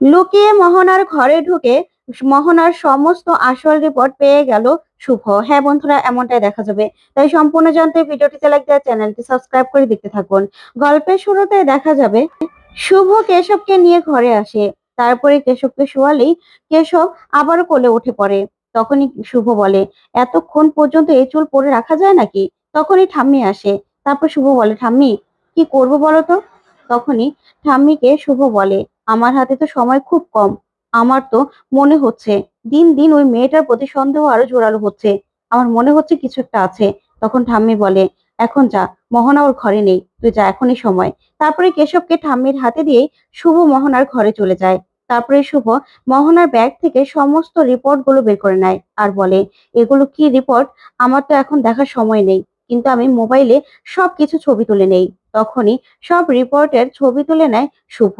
লুকিয়ে মোহনার ঘরে ঢুকে মোহনার সমস্ত আসল রিপোর্ট পেয়ে গেল শুভ। হ্যাঁ বন্ধুরা, এমনটাই দেখা যাবে। তাই সম্পূর্ণ জানতে ভিডিওটিতে লাইক দেওয়া, চ্যানেলটি সাবস্ক্রাইব করে দেখতে থাকুন। গল্পের শুরুতে দেখা যাবে, শুভ কেশবকে নিয়ে ঘরে আসে। তারপরে কেশবকে শোয়ালেই কেশব আবার কোলে উঠে পড়ে। তখনই শুভ বলে, এতক্ষণ পর্যন্ত এই চুল পরে রাখা যায় নাকি? তখনই ঠাম্মি আসে। তারপর শুভ বলে, ঠাম্মি, কি করব বলো তো? তখনই ঠাম্মিকে শুভ বলে আমার হাতে তো সময় খুব কম। আমার তো মনে হচ্ছে দিন দিন ওই মেয়েটার প্রতি সন্দেহ আরও জোরালো হচ্ছে। আমার মনে হচ্ছে কিছু একটা আছে। তখন ঠাম্মি বলে, এখন যা, মোহনা ওর ঘরে নেই, তুই যা, এখনই সময়। তারপরে কেশবকে ঠাম্মির হাতে দিয়ে শুভ মোহনার ঘরে চলে যায়। তারপরে শুভ মোহনার ব্যাগ থেকে সমস্ত রিপোর্টগুলো বের করে নেয় আর বলে, এগুলো কি রিপোর্ট? আমার তো এখন দেখার সময় নেই, কিন্তু আমি মোবাইলে সবকিছু ছবি তুলে নেই। তখনই সব রিপোর্টের ছবি তুলে নেয় শুভ।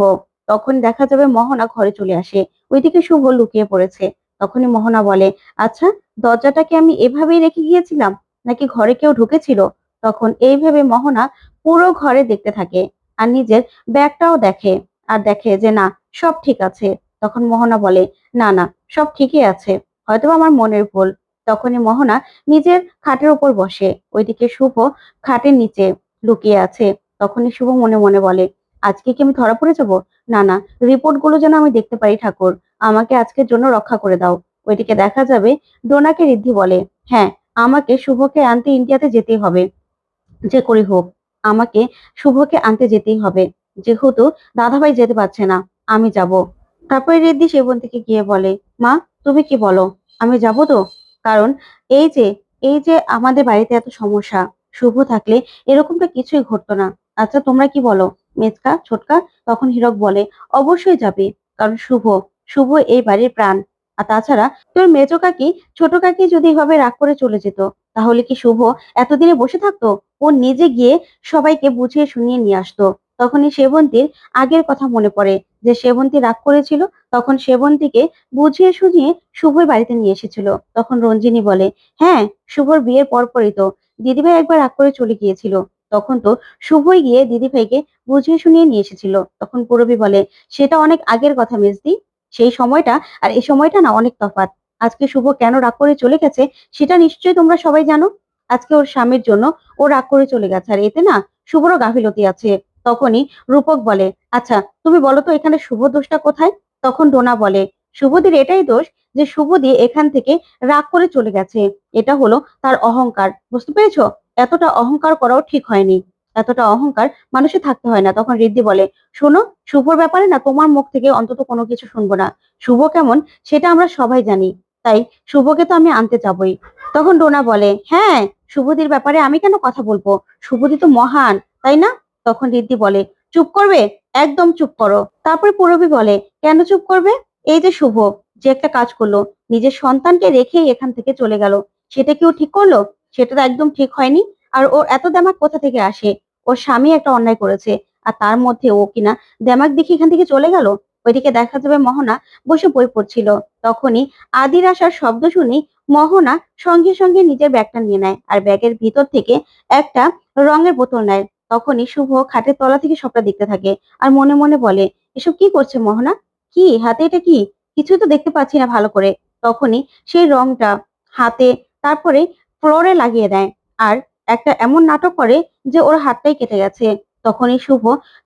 তখন দেখা যাবে মোহনা ঘরে চলে আসে। ওইদিকে শুভ লুকিয়ে পড়েছে। তখনই মোহনা বলে আচ্ছা দরজাটাকে আমি এভাবেই রেখে গিয়েছিলাম? নাকি ঘরে কেউ ঢুকেছিল? তখন এইভাবে মোহনা পুরো ঘরে দেখতে থাকে আর নিজের ব্যাগটাও দেখে আর দেখে যে, না, সব ঠিক আছে। তখন মোহনা বলে, না না, সব ঠিকই আছে। হয়তো আমার মনের ভুল। তখনই মোহনা নিজের খাটের উপর বসে। ওইদিকে শুভ খাটের নিচে লুকিয়ে আছে। তখনই শুভ মনে মনে বলে আজকে কি আমি ধরা পড়ে যাব? না না রিপোর্টগুলো যেন আমি দেখতে পারি, ঠাকুর। আমাকে আজকের জন্য রক্ষা করে দাও। ওইদিকে দেখা যাবে, ডোনাকে রিদ্ধি বলে। হ্যাঁ আমাকে শুভকে আনতে ইন্ডিয়াতে যেতেই হবে। যে করি হোক, আমাকে শুভকে আনতে যেতেই হবে। যেহেতু দাদাভাই যেতে পারছে না, আমি যাব। তারপরে রিদ্ধি সেবন্তীকে গিয়ে বলে, মা, তুমি কি বলো, আমি যাব তো? কারণ এই যে এই যে আমাদের বাড়িতে এত সমস্যা, শুভ থাকলে এরকমটা কিছুই ঘটতো না। আচ্ছা তোমরা কি বলো? মেজকা ছোটকা, তখন হীরক বলে, অবশ্যই যাবে, কারণ শুভ শুভ এই বাড়ির প্রাণ। আর তাছাড়া, তোর মেজো কাকি, ছোট কাকি যদি এভাবে রাগ করে চলে যেত, তাহলে কি শুভ এতদিনে বসে থাকতো? ও নিজে গিয়ে সবাইকে বুঝিয়ে শুনিয়ে নিয়ে আসতো। তখনই সেবন্তীর আগের কথা মনে পড়ে, যে সেবন্তী রাগ করেছিল, তখন সেবন্তীকে বুঝিয়ে শুনিয়ে শুভই বাড়িতে নিয়ে এসেছিল। তখন রঞ্জিনী বলে হ্যাঁ শুভর বিয়ের পরপরই তো। দিদিভাই একবার রাগ করে চলে গিয়েছিল। তখন তো শুভই গিয়ে দিদিভাইকে বুঝিয়ে শুনিয়ে নিয়ে এসেছিল। তখন পূরবী বলে, সেটা অনেক আগের কথা মেজদি সেই সময়টা আর এই সময়টা না অনেক তফাৎ। আজকে শুভ কেন রাগ করে চলে গেছে সেটা নিশ্চয়ই তোমরা সবাই জানো। আজকে ওর স্বামীর জন্য ও রাগ করে চলে গেছে। আর এতে না শুভরও গাফিলতি আছে। তখনই রূপক বলে আচ্ছা তুমি বলো তো এখানে শুভ দোষটা কোথায়? তখন ডোনা বলে, শুভদির এটাই দোষ যে শুভদি এখান থেকে রাগ করে চলে গেছে। এটা হলো তার অহংকার। বুঝতে পেরেছ? এতটা অহংকার করাও ঠিক হয়নি। এতটা অহংকার মানুষের থাকতে হয় না। তখন রিদ্ধি বলে, শোনো, শুভর ব্যাপারে না তোমার মুখ থেকে অন্তত কোনো কিছু শুনব না। শুভ কেমন, সেটা আমরা সবাই জানি। তাই শুভকে তো আমি আনতে যাবই। তখন ডোনা বলে হ্যাঁ শুভদির ব্যাপারে আমি কেন কথা বলব? শুভদি তো মহান, তাই না? তখন রিদ্ধি বলে, চুপ করবে? একদম চুপ করো। তারপরে পূরবী বলে, কেন চুপ করবে? এই যে শুভ, যে একটা কাজ করল, নিজের সন্তানকে রেখেই এখান থেকে চলে গেল। সেটা কেউ ঠিক করল? সেটা তো একদম ঠিক হয়নি। আর ওর এত দেমাক কোথা থেকে আসে? ওর স্বামী একটা অন্যায় করেছে, আর তার মধ্যে ও কিনা? দেমাক দেখে এখান থেকে চলে গেল? ওইদিকে দেখা যাবে মোহনা বসে বই পড়ছিল। তখনই আদির আসার শব্দ শুনি মোহনা সঙ্গে সঙ্গে নিজের ব্যাগটা নিয়ে নেয় আর ব্যাগের ভিতর থেকে একটা রঙের বোতল নেয়। তখনই শুভ খাটের তলা থেকে সবটা দেখতে থাকে আর মনে মনে বলে, এসব কি করছে মোহনা? কি? হাতে এটা কি? কিছুই তো দেখতে পাচ্ছি না ভালো করে। তখনই সেই রংটা হাতে তারপরে ফ্লোরে লাগিয়ে দেয়। আর একটা এমন নাটক করে যে ওর হাতটাই কেটে গেছে। তখনই শুভ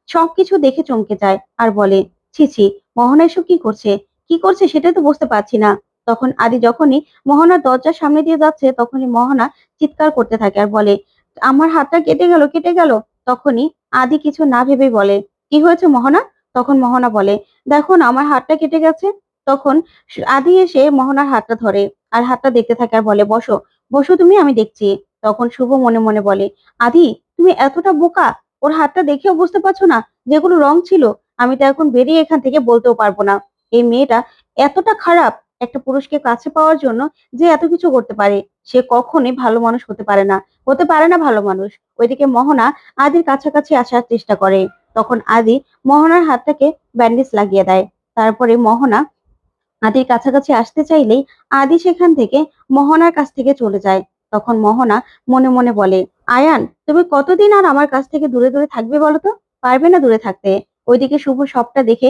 সবকিছু দেখে চমকে যায় আর বলে, ছি ছি, মোহনা এসব কি করছে? কি করছে সেটা তো বুঝতে পারছি না। তখন আদি যখনই মোহনার দরজার সামনে দিয়ে যাচ্ছে, তখনই মোহনা চিৎকার করতে থাকে আর বলে, আমার হাতটা কেটে গেল কেটে গেল। তখনই আদি কিছু না ভেবেই বলে, কি হয়েছে মোহনা? তখন মোহনা বলে দেখো আমার হাতটা কেটে গেছে। তখন আদি এসে মোহনার হাতটা ধরে আর হাতটা দেখতে থাকে আর বলে, বসো। বসো তুমি, আমি দেখছি। তখন শুভ মনে মনে বলে, আদি, তুমি এতটা বোকা, ওর হাতটা দেখেও বুঝতে পারছ না যেগুলো রং ছিল। আমি তো এখন বেরিয়ে এখান থেকে বলতেও পারব না। এই মেয়েটা এতটা খারাপ একটা পুরুষকে কাছে পাওয়ার জন্য যে এত কিছু করতে পারে। সে কখনোই ভালো মানুষ হতে পারে না। হতে পারে না ভালো মানুষ। ওইদিকে মোহনা আদির কাছাকাছি আসার চেষ্টা করে। তখন আদি মোহনার হাতটাকে ব্যান্ডেজ লাগিয়ে দেয়। তারপরে মোহনা আদির কাছাকাছি আসতে চাইলেই আদি সেখান থেকে মোহনার কাছ থেকে চলে যায়। তখন মোহনা মনে মনে বলে, আয়ান, তুমি কতদিন আর আমার কাছ থেকে দূরে দূরে থাকবে বলো তো? পারবে না দূরে থাকতে। ওইদিকে শুভ সবটা দেখে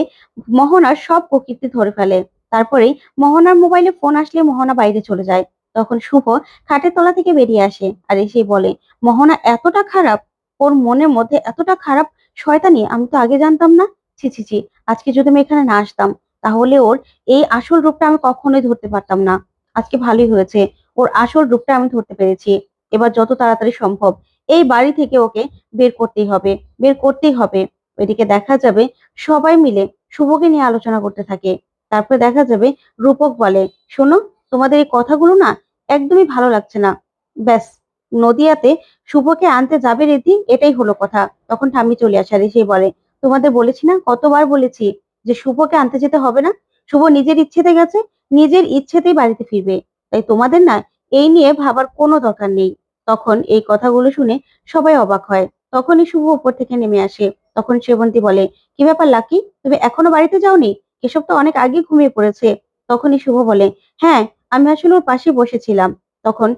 মোহনার সব প্রকৃতি ধরে ফেলে। তারপরেই মোহনার মোবাইলে ফোন আসলে মোহনা বাইরে চলে যায়। তখন শুভ খাটের তলা থেকে বেরিয়ে আসে আর এসে বলে, মোহনা, এতটা খারাপ? ওর মনের মধ্যে এতটা খারাপ শয়তানি? আমি তো আগে জানতাম না। ছি ছি ছি, আজকে যদি আমি এখানে না আসতাম তাহলে ওর এই আসল রূপটা আমি কখনোই ধরতে পারতাম না। আজকে ভালোই হয়েছে। ওর আসল রূপটা আমি ধরতে পেরেছি। এবার যত তাড়াতাড়ি সম্ভব এই বাড়ি থেকে ওকে বের করতেই হবে, বের করতেই হবে। ওইদিকে দেখা যাবে সবাই মিলে শুভকে নিয়ে আলোচনা করতে থাকে। তারপরে দেখা যাবে রূপক বলে, শোনো, তোমাদের এই কথাগুলো না একদমই ভালো লাগছে না। ব্যাস, নদিয়াতে শুভকে আনতে যাবে রীতি, এটাই হলো কথা। তখন ঠাম্মি চলে আসে এসেই বলে, তোমাদের বলেছি না? কতবার বলেছি? যে শুভকে আনতে যেতে হবে না, শুভ নিজের ইচ্ছেতে গেছে, নিজের ইচ্ছেতেই বাড়িতে ফিরবে। তাই তোমাদের না, এই নিয়ে ভাবার কোনো দরকার নেই। তখন এই কথাগুলো শুনে সবাই অবাক হয়। তখনই শুভ উপর থেকে নেমে আসে। তখন সেবন্তী বলে, কি ব্যাপার লাকি? তুমি এখনও বাড়িতে যাওনি? এসব তো অনেক আগে ঘুমিয়ে পড়েছে। তখনই শুভ বলে হ্যাঁ আমি আসলে ওর পাশে বসেছিলাম। তখন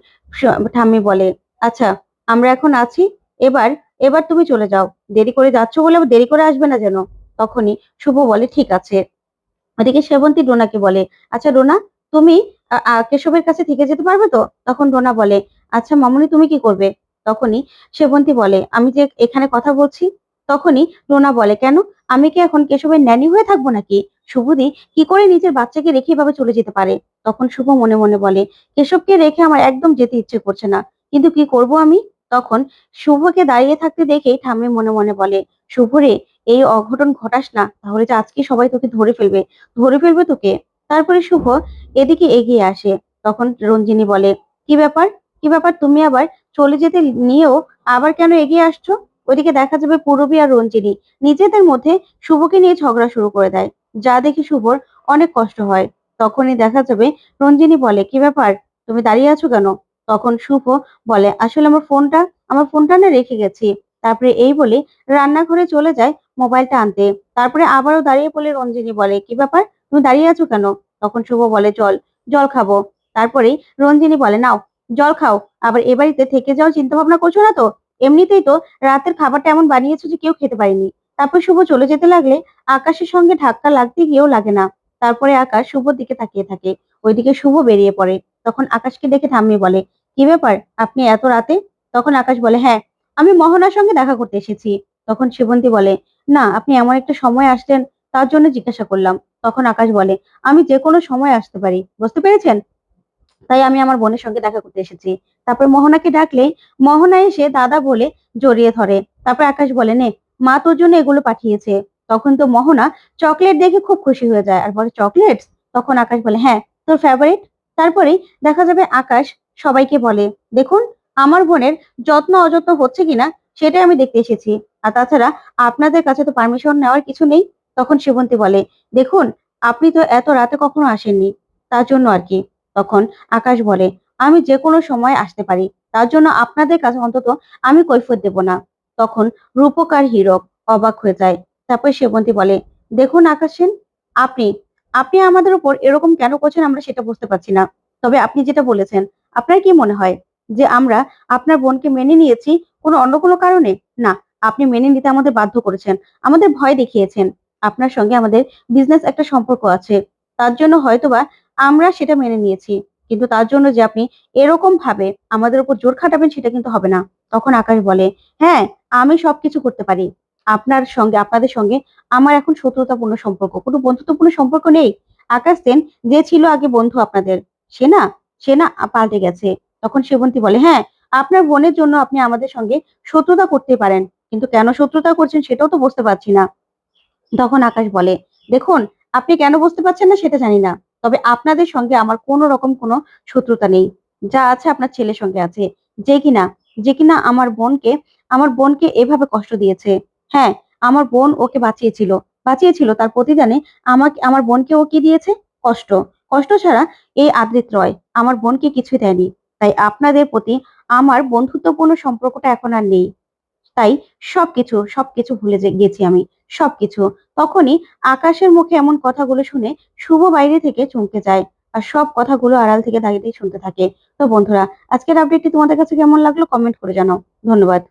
ঠাম্মি বলে আচ্ছা আমরা এখন আছি। এবার এবার তুমি চলে যাও। দেরি করে যাচ্ছ বলে দেরি করে আসবে না যেন? তখনই শুভ বলে, ঠিক আছে। ওদিকে সেবন্তী ডোনাকে বলে আচ্ছা ডোনা, তুমি কেশবের কাছে থেকে যেতে পারবে তো? তখন ডোনা বলে আচ্ছা মামুনি, তুমি কি করবে? তখনই সেবন্তী বলে, আমি যে এখানে কথা বলছি? তখনই ডোনা বলে, কেন? আমি কি এখন কেশবের ন্যানি হয়ে থাকব নাকি? শুভদি কি করে নিজের বাচ্চাকে রেখে এভাবে চলে যেতে পারে? তখন শুভ মনে মনে বলে, কেশবকে রেখে আমার একদম যেতে ইচ্ছে করছে না। কিন্তু কি করব আমি? তখন শুভকে দাঁড়িয়ে থাকতে দেখেই ঠাম্মি মনে মনে বলে শুভরে এই অঘটন ঘটাস না, তাহলে আজকে সবাই তোকে ধরে ফেলবে। ধরে ফেলবে তোকে? তারপরে শুভ এদিকে এগিয়ে আসে। তখন রঞ্জিনী বলে, কি ব্যাপার? কি ব্যাপার? তুমি আবার চলে যেতে নিয়েও আবার কেন এগিয়ে আসছো? ওইদিকে দেখা যাবে পূরবী আর রঞ্জিনী নিজেদের মধ্যে শুভকে নিয়ে ঝগড়া শুরু করে দেয়। যা দেখে শুভর অনেক কষ্ট হয়। তখনই দেখা যাবে রঞ্জিনী বলে, কি ব্যাপার? তুমি দাঁড়িয়ে আছো কেন? তখন শুভ বলে, আসলে আমার ফোনটা আমার ফোনটা না রেখে গেছি। তারপরে এই বলে রান্নাঘরে চলে যায় মোবাইলটা আনতে। তারপরে আবারও দাঁড়িয়ে পড়লে রঞ্জিনী বলে, কি ব্যাপার? তুমি দাঁড়িয়ে আছো কেন? তখন শুভ বলে জল জল খাব। তারপরে রঞ্জিনী বলে, নাও, জল খাও, আবার এ বাড়িতে থেকে যাও চিন্তা ভাবনা করছ না তো? এমনিতেই তো রাতের খাবারটা এমন বানিয়েছো যে কেউ খেতে পারেনি। তারপর শুভ চলে যেতে লাগলে আকাশের সঙ্গে ধাক্কা লাগতে গিয়েও লাগে না। তারপরে আকাশ শুভর দিকে তাকিয়ে থাকে। ওইদিকে শুভ বেরিয়ে পড়ে। তখন আকাশকে দেখে ঠাম্মি বলে, কি ব্যাপার? আপনি এত রাতে? তখন আকাশ বলে হ্যাঁ আমি মোহনার সঙ্গে দেখা করতে এসেছি। তখন সেবন্তী বলে, না, আপনি এমন একটা সময় আসলেন, তার জন্য জিজ্ঞাসা করলাম। তখন আকাশ বলে, আমি যে কোনো সময় আসতে পারি, বুঝতে পেরেছেন? তাই আমি আমার বোনের সঙ্গে দেখা করতে এসেছি। তারপর মোহনাকে ডাকলেই মোহনা এসে দাদা বলে জড়িয়ে ধরে। তারপর আকাশ বলে, নে, মা তোর জন্য এগুলো পাঠিয়েছে। তখন তো মোহনা চকলেট দেখে খুব খুশি হয়ে যায়। আর বলে চকলেট তখন আকাশ বলে হ্যাঁ তোর ফেভারিট তারপরে দেখা যাবে আকাশ সবাইকে বলে, দেখুন আমার বোনের যত্ন অযত্ন হচ্ছে কিনা সেটাই আমি দেখতে এসেছি। আর তাছাড়া আপনাদের কাছে তো পারমিশন নেওয়ার কিছু নেই, তখন শিবন্তী বলে, দেখুন, আপনি তো এত রাতে কখনো আসেননি। তার জন্য আর কি। তখন আকাশ বলে, আমি যে কোনো সময় আসতে পারি। তার জন্য আপনাদের কাছে অন্তত আমি কৈফত দেব না। তখন রূপকার হীরক অবাক হয়ে যায়। তারপর সেবন্তী বলে, দেখুন আকাশ সেন আপনি আপনি আমাদের উপর এরকম কেন করছেন আমরা সেটা বুঝতে পারছি না। তবে আপনি যেটা বলেছেন, আপনার কি মনে হয়? যে আমরা আপনার বোনকে মেনে নিয়েছি কোনো অন্য কোনো কারণে? না, আপনি মেনে নিতে আমাদের বাধ্য করেছেন। আমাদের ভয় দেখিয়েছেন। আপনার সঙ্গে আমাদের বিজনেস একটা সম্পর্ক আছে। তার জন্য হয়তোবা আমরা সেটা মেনে নিয়েছি। কিন্তু তার জন্য যে আপনি এরকম ভাবে আমাদের উপর জোর খাটাবেন সেটা কিন্তু হবে না। তখন আকাশ বলে হ্যাঁ আমি সবকিছু করতে পারি। আপনার সঙ্গে, আপনাদের সঙ্গে আমার এখন শত্রুতাপূর্ণ সম্পর্ক। কোনো বন্ধুত্বপূর্ণ সম্পর্ক নেই। আকাশ সেন, যে ছিল আগে বন্ধু আপনাদের, সে না সে না পাল্টে গেছে। তখন সেবন্তী বলে হ্যাঁ আপনার বোনের জন্য আপনি আমাদের সঙ্গে শত্রুতা করতে পারেন, কিন্তু কেন শত্রুতা করছেন সেটাও তো বুঝতে পারছি না। তখন আকাশ বলে, দেখুন, আপনি কেন বুঝতে পারছেন না সেটা জানি না, তবে আপনাদের সঙ্গে আমার কোনো রকম কোনো শত্রুতা নেই। যা আছে আপনার ছেলের সঙ্গে আছে, যে কিনা যে কিনা আমার বোনকে আমার বোনকে এভাবে কষ্ট দিয়েছে। হ্যাঁ আমার বোন ওকে বাঁচিয়েছিল বাঁচিয়েছিল তার প্রতিদানে আমাকে, আমার বোনকে ও কি দিয়েছে? কষ্ট। কষ্ট ছাড়া এই আদৃত রয়। আমার বোনকে কিছুই দেয়নি। তাই আপনাদের প্রতি আমার বন্ধুত্বপূর্ণ সম্পর্কটা এখন আর নেই। তাই সবকিছু সবকিছু ভুলে গেছি আমি, সবকিছু। তখনই আকাশের মুখে এমন কথাগুলো শুনে শুভ বাইরে থেকে চমকে যায় আর সব কথাগুলো আড়াল থেকে দাঁড়িয়ে শুনতে থাকে। তো বন্ধুরা, আজকের আপডেটটি তোমাদের কাছে কেমন লাগল? কমেন্ট করে জানাও। ধন্যবাদ।